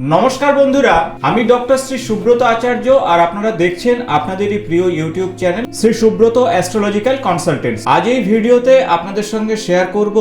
নমস্কার বন্ধুরা, আমি ডক্টর শ্রী সুব্রত আচার্য আর আপনারা দেখছেন আপনাদেরই প্রিয় YouTube channel Shri Subrata astrological consultant আজ এই ভিডিওতে আপনাদের সঙ্গে শেয়ার করব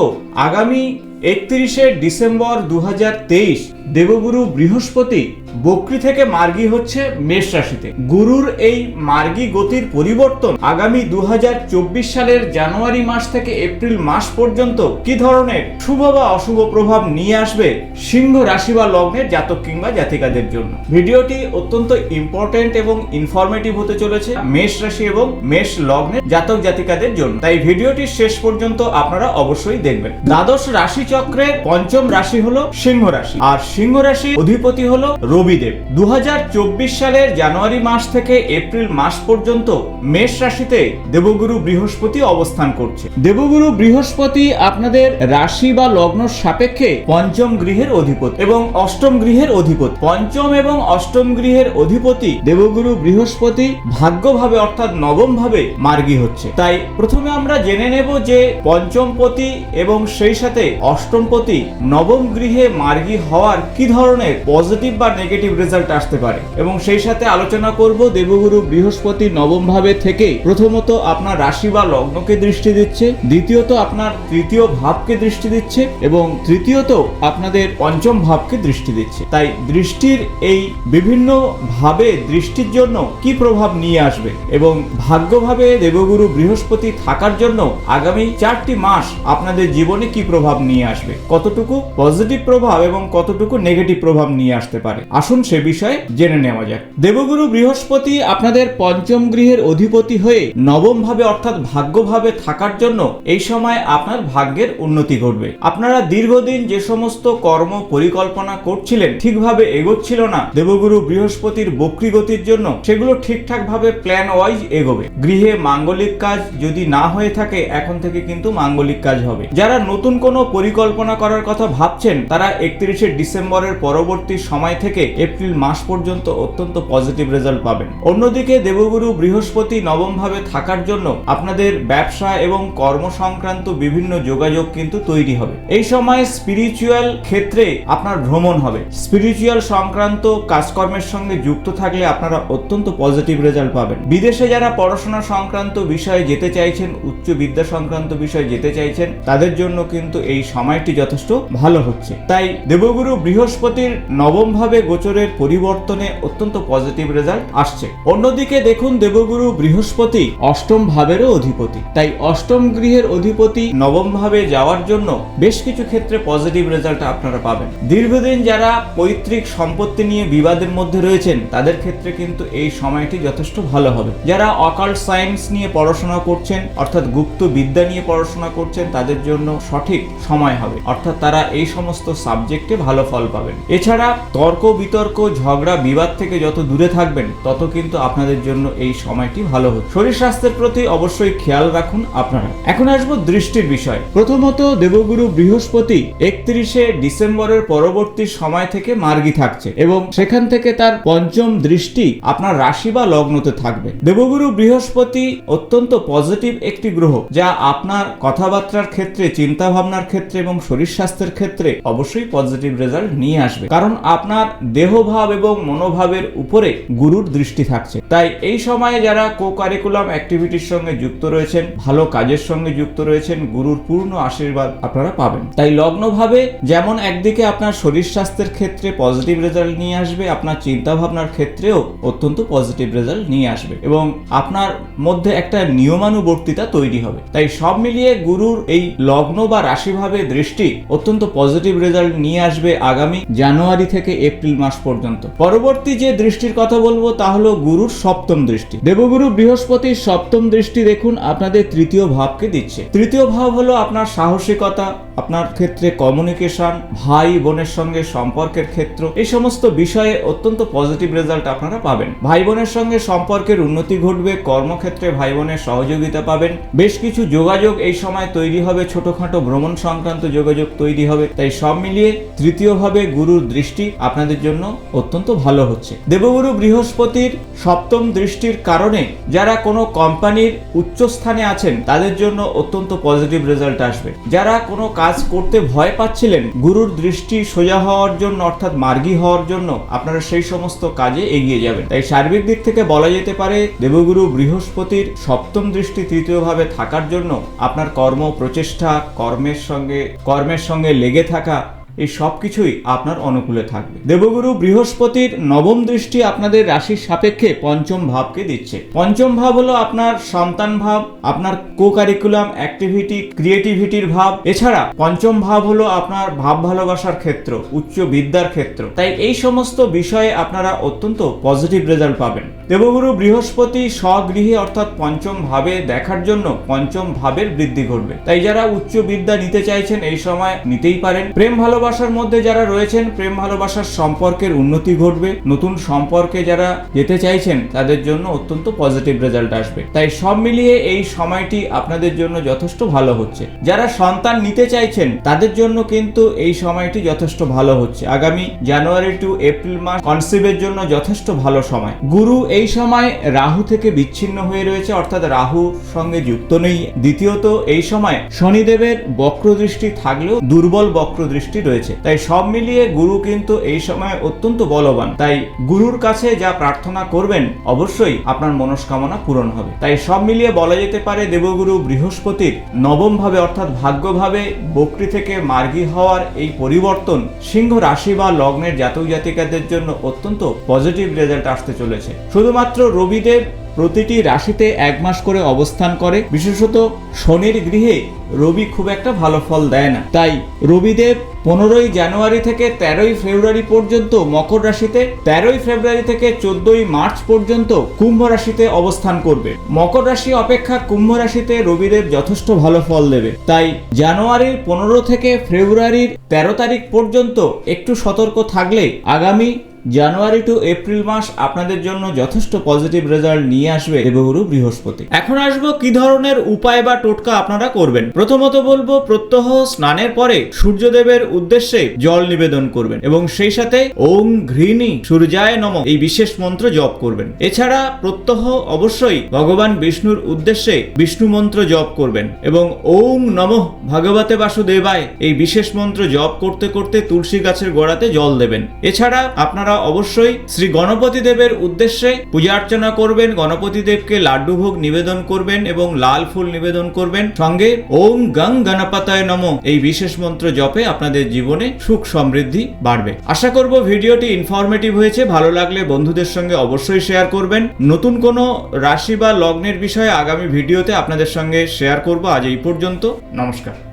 আগামী একত্রিশে ডিসেম্বর দু হাজার তেইশ দেবগুরু বৃহস্পতি বক্রি থেকে মার্গী হচ্ছে মেষ রাশিতে। গুরুর এই মার্গী গতির পরিবর্তন আগামী দুহাজার চব্বিশ সালের জানুয়ারি মাস থেকে এপ্রিল মাস পর্যন্ত কি ধরনের শুভ বা অশুভ প্রভাব নিয়ে আসবে সিংহ রাশি বা লগ্নের জাতক কিংবা জাতিকাদের জন্য? ভিডিওটি অত্যন্ত ইম্পর্টেন্ট এবং ইনফরমেটিভ হতে চলেছে মেষ রাশি এবং মেষ লগ্নের জাতক জাতিকাদের জন্য। তাই ভিডিওটি শেষ পর্যন্ত আপনারা অবশ্যই দেখবেন। দ্বাদশ রাশি চক্রের পঞ্চম রাশি হলো সিংহ রাশি। আর সিংহ রাশি অধিপতি হল রবিদেব। দু হাজার চব্বিশ সালের জানুয়ারি মাস থেকে এপ্রিল মাস পর্যন্ত মেষ রাশিতে দেবগুরু বৃহস্পতি অবস্থান করছে। দেবগুরু বৃহস্পতি আপনাদের রাশি বা লগ্ন সাপেক্ষে পঞ্চম গৃহের অধিপতি এবং অষ্টম গৃহের অধিপতি। পঞ্চম এবং অষ্টম গৃহের অধিপতি দেবগুরু বৃহস্পতি ভাগ্যভাবে অর্থাৎ নবম ভাবে মার্গী হচ্ছে। তাই প্রথমে আমরা জেনে নেব যে পঞ্চমপতি এবং সেই সাথে অষ্টমপতি নবম গৃহে মার্গী হওয়ার কি ধরনের পজিটিভ বা নেগেটিভ রেজাল্ট আসতে পারে? এবং সেই সাথে আলোচনা করব দেবগুরু বৃহস্পতি নবম ভাবে থেকে। প্রথমত আপনার রাশি বা লগ্নকে দৃষ্টি দিচ্ছে। দ্বিতীয়ত আপনার তৃতীয় ভাবকে দৃষ্টি দিচ্ছে। এবং তৃতীয়ত আপনাদের পঞ্চম ভাবকে দৃষ্টি দিচ্ছে। তাই দৃষ্টির এই বিভিন্ন ভাবে দৃষ্টির জন্য কি প্রভাব নিয়ে আসবে? এবং ভাগ্যভাবে দেবগুরু বৃহস্পতি থাকার জন্য আগামী চারটি মাস আপনাদের জীবনে কি প্রভাব নিয়ে আসবে? কতটুকু পজিটিভ প্রভাব এবং কতটুকু নেগেটিভ প্রভাব নিয়ে আসতে পারে। আসুন সে বিষয়ে জেনে নেওয়া যাক। দেবগুরু বৃহস্পতি আপনাদের পঞ্চম গৃহের অধিপতি হয়ে নবম ভাবে অর্থাৎ ভাগ্যভাবে থাকার জন্য এই সময় আপনার ভাগ্যের উন্নতি ঘটবে। আপনারা দীর্ঘদিন যে সমস্ত কর্ম পরিকল্পনা করছিলেন ঠিকভাবে এগোচ্ছিল না। দেবগুরু বৃহস্পতির বক্রি গতির জন্য সেগুলো ঠিকঠাক ভাবে প্ল্যান ওয়াইজ এগোবে। গৃহে মাঙ্গলিক কাজ যদি না হয়ে থাকে, এখন থেকে কিন্তু মাঙ্গলিক কাজ হবে। যারা নতুন কোনো পরিকল্পনা করার কথা ভাবছেন, তারা একত্রিশে ডিসেম্বরের পরবর্তী সময় থেকে এপ্রিল মাস পর্যন্ত অত্যন্ত পজিটিভ রেজাল্ট পাবেন। অন্যদিকে দেবগুরু বৃহস্পতি নবম ভাবে থাকার জন্য আপনাদের ব্যবসা এবং কর্ম সংক্রান্ত বিভিন্ন যোগাযোগ কিন্তু তৈরি হবে। এই সময় স্পিরিচুয়াল ক্ষেত্রে আপনার ভ্রমণ হবে। স্পিরিচুয়াল সংক্রান্ত কাজকর্মের সঙ্গে যুক্ত থাকলে আপনারা অত্যন্ত পজিটিভ রেজাল্ট পাবেন। বিদেশে যারা পড়াশোনা সংক্রান্ত বিষয়ে যেতে চাইছেন, উচ্চ বিদ্যা সংক্রান্ত বিষয়ে যেতে চাইছেন, তাদের জন্য কিন্তু এই সময়টি যথেষ্ট ভালো হচ্ছে। তাই দেবগুরু বৃহস্পতির নবম ভাবে গোচরের পরিবর্তনে অত্যন্ত পজিটিভ রেজাল্ট আসছে। অন্যদিকে দেখুন দেবগুরু বৃহস্পতি অষ্টম ভাবেরও অধিপতি। তাই অষ্টম গৃহের অধিপতি নবম ভাবে যাওয়ার জন্য বেশ কিছু ক্ষেত্রে পজিটিভ রেজাল্ট আপনারা পাবেন। দীর্ঘদিন যারা পৈতৃক সম্পত্তি নিয়ে বিবাদের মধ্যে রয়েছেন, তাদের ক্ষেত্রে কিন্তু এই সময়টি যথেষ্ট ভালো হবে। যারা অকাল সায়েন্স নিয়ে পড়াশোনা করছেন, অর্থাৎ গুপ্ত বিদ্যা নিয়ে পড়াশোনা করছেন, তাদের জন্য সঠিক সময় হবে। অর্থাৎ তারা এই সমস্ত সাবজেক্টে ভালো ফল পাবেন। এছাড়া তর্ক, বিতর্ক, ঝগড়া, বিবাদ থেকে যত দূরে থাকবেন, তত কিন্তু আপনাদের জন্য এই সময়টি ভালো হচ্ছে শরীর স্বাস্থ্যের প্রতি অবশ্যই খেয়াল রাখুন আপনারা। এখন আসব দৃষ্টির বিষয়। প্রথমত দেবগুরু বৃহস্পতি একত্রিশে ডিসেম্বরের পরবর্তী সময় থেকে মার্গী থাকছে এবং সেখান থেকে তার পঞ্চম দৃষ্টি আপনার রাশি বা লগ্নতে থাকবে। দেবগুরু বৃহস্পতি অত্যন্ত পজিটিভ একটি গ্রহ, যা আপনার কথাবার্তার ক্ষেত্রে চিন্তা ভাবনার ক্ষেত্রে এবং শরীর স্বাস্থ্যের ক্ষেত্রে অবশ্যই পজিটিভ রেজাল্ট নিয়ে আসবে। কারণ আপনার দেহভাব এবং মনোভাবের উপরে গুরুর দৃষ্টি থাকছে। তাই এই সময়ে যারা কো কারিকুলাম অ্যাক্টিভিটির সঙ্গে যুক্ত রয়েছেন, ভালো কাজের সঙ্গে যুক্ত রয়েছেন, গুরুর পূর্ণ আশীর্বাদ আপনারা পাবেন। তাই লগ্নভাবে যেমন একদিকে আপনার শরীর স্বাস্থ্যের ক্ষেত্রে পজিটিভ রেজাল্ট নিয়ে আসবে, আপনার চিন্তা ভাবনার ক্ষেত্রেও অত্যন্ত পজিটিভ রেজাল্ট নিয়ে আসবে এবং আপনার মধ্যে একটা নিয়মানুবর্তিতা তৈরি হবে। তাই সব মিলিয়ে গুরুর এই লগ্ন বা রাশিভাবে দৃষ্টি অত্যন্ত পজিটিভ রেজাল্ট নিয়ে আসবে, আগামী জানুয়ারি থেকে এপ্রিল মাস পর্যন্ত। পরবর্তী যে দৃষ্টির কথা বলব তা হলো গুরুর সপ্তম দৃষ্টি। দেবগুরু বৃহস্পতির সপ্তম দৃষ্টি দেখুন, আপনাদের তৃতীয় ভাবকে দিচ্ছে। তৃতীয় ভাব হলো আপনার সাহসিকতা, আপনার ক্ষেত্রে কমিউনিকেশন ভাই বোনের সঙ্গে সম্পর্কের ক্ষেত্র, এই সমস্ত বিষয়ে অত্যন্ত পজিটিভ রেজাল্ট আপনারা পাবেন। ভাই বোনের সঙ্গে সম্পর্কের উন্নতি ঘটবে, কর্মক্ষেত্রে ভাই বোনের সহযোগিতা পাবেন। বেশ কিছু যোগাযোগ এই সময় তৈরি হবে, ছোটখাটো ভ্রমণ সংক্রান্ত যোগাযোগ তৈরি হবে। তাই সব মিলিয়ে তৃতীয় ভাবে ভাবে গুরুর দৃষ্টি আপনাদের জন্য অত্যন্ত ভালো হচ্ছে। দেবগুরু বৃহস্পতির সপ্তম দৃষ্টির কারণে যারা কোনো কোম্পানির উচ্চ স্থানে আছেন, তাদের জন্য অত্যন্ত পজিটিভ রেজাল্ট আসবে। যারা কোনো কাজ করতে ভয় পাচ্ছিলেন, গুরুর দৃষ্টি সোজা হওয়ার জন্য অর্থাৎ মার্গী হওয়ার জন্য আপনারা সেই সমস্ত কাজে এগিয়ে যাবেন। তাই সার্বিক দিক থেকে বলা যেতে পারে, দেবগুরু বৃহস্পতির সপ্তম দৃষ্টি তৃতীয়ভাবে থাকার জন্য আপনার কর্ম প্রচেষ্টা, কর্মের সঙ্গে কর্মের সঙ্গে লেগে থাকা এই সব কিছুই আপনার অনুকূলে থাকবে। দেবগুরু বৃহস্পতির নবম দৃষ্টি আপনাদের রাশির সাপেক্ষে পঞ্চম ভাবকে দিচ্ছে। পঞ্চম ভাব হলো আপনার সন্তান ভাব, আপনার কো কারিকুলাম অ্যাক্টিভিটি ক্রিয়েটিভিটির ভাব। এছাড়া পঞ্চম ভাব হলো আপনার ভাব ভালোবাসার ক্ষেত্র, উচ্চ বিদ্যার ক্ষেত্র। তাই এই সমস্ত বিষয়ে আপনারা অত্যন্ত পজিটিভ রেজাল্ট পাবেন। দেবগুরু বৃহস্পতি স্বগৃহে অর্থাৎ পঞ্চম ভাবে দেখার জন্য পঞ্চম ভাবের বৃদ্ধি ঘটবে। তাই যারা উচ্চ বিদ্যা নিতে চাইছেন এই সময় নিতেই পারেন। প্রেম ভালোবাসার মধ্যে যারা রয়েছেন, প্রেম ভালোবাসার সম্পর্কের উন্নতি ঘটবে। নতুন সম্পর্কে যারা যেতে চাইছেন, তাদের জন্য অত্যন্ত পজিটিভ রেজাল্ট আসবে। তাই সব মিলিয়ে এই সময়টি আপনাদের জন্য যথেষ্ট ভালো হচ্ছে। যারা সন্তান নিতে চাইছেন, তাদের জন্য কিন্তু এই সময়টি যথেষ্ট ভালো হচ্ছে। আগামী জানুয়ারি টু এপ্রিল মাস কনসিভের জন্য যথেষ্ট ভালো সময়। গুরু এই সময় রাহু থেকে বিচ্ছিন্ন হয়ে রয়েছে, অর্থাৎ রাহু সঙ্গে যুক্ত নেই। দ্বিতীয়ত, এই সময় শনিদেবের বক্রদৃষ্টি থাকলেও দুর্বল বক্রদৃষ্টি রয়েছে। তাই সব মিলিয়ে গুরু কিন্তু এই সময় অত্যন্ত বলবান। তাই গুরুর কাছে যা প্রার্থনা করবেন, অবশ্যই আপনার মনস্কামনা পূরণ হবে। তাই সব মিলিয়ে বলা যেতে পারে, দেবগুরু বৃহস্পতির নবম ভাবে অর্থাৎ ভাগ্যভাবে বকরি থেকে মার্গী হওয়ার এই পরিবর্তন সিংহ রাশি বা লগ্নের জাতক জাতিকাদের জন্য অত্যন্ত পজিটিভ রেজাল্ট আসতে চলেছে। শুধুমাত্র রবিদেব প্রতিটি রাশিতে এক মাস করে অবস্থান করে, বিশেষত শনির গৃহে রবি খুব একটা ভালো ফল দেয় না। তাই রবিদেব পনেরোই জানুয়ারি থেকে তেরোই ফেব্রুয়ারি পর্যন্ত মকর রাশিতে, তেরোই ফেব্রুয়ারি থেকে চোদ্দই মার্চ পর্যন্ত কুম্ভ রাশিতে অবস্থান করবে। মকর রাশি অপেক্ষা কুম্ভ রাশিতে রবিদেব যথেষ্ট ভালো ফল দেবে। তাই জানুয়ারির পনেরো থেকে ফেব্রুয়ারির তেরো তারিখ পর্যন্ত একটু সতর্ক থাকলে আগামী জানুয়ারি টু এপ্রিল মাস আপনাদের জন্য যথেষ্ট পজিটিভ রেজাল্ট নিয়ে আসবে দেবগুরু বৃহস্পতি। এখন আসব কি ধরনের উপায় বা টোটকা আপনারা করবেন। প্রথমত বলব, প্রত্যহ স্নানের পরে সূর্যদেবের উদ্দেশ্যে জল নিবেদন করবেন এবং সেই সাথে ওং ঘৃণী সূর্যায় নম এই বিশেষ মন্ত্র জপ করবেন। এছাড়া প্রত্যহ অবশ্যই ভগবান বিষ্ণুর উদ্দেশ্যে বিষ্ণু মন্ত্র জপ করবেন এবং ওং নমঃ ভগবতে বাসুদেবায় এই বিশেষ মন্ত্র জপ করতে করতে তুলসী গাছের গোড়াতে জল দেবেন। এছাড়া আপনারা অবশ্যই শ্রী গণপতি দেবের উদ্দেশ্যে পূজা অর্চনা করবেন, গণপতি দেবকে লাড্ডু ভোগ নিবেদন করবেন এবং লাল ফুল নিবেদন করবেন। সঙ্গে ওম গং গণপতায় নম এই বিশেষ মন্ত্র জপে আপনাদের জীবনে সুখ সমৃদ্ধি বাড়বে। আশা করব ভিডিওটি ইনফরমেটিভ হয়েছে। ভালো লাগলে বন্ধুদের সঙ্গে অবশ্যই শেয়ার করবেন। নতুন কোনো রাশি বা লগ্নের বিষয়ে আগামী ভিডিওতে আপনাদের সঙ্গে শেয়ার করব। আজ এই পর্যন্ত। নমস্কার।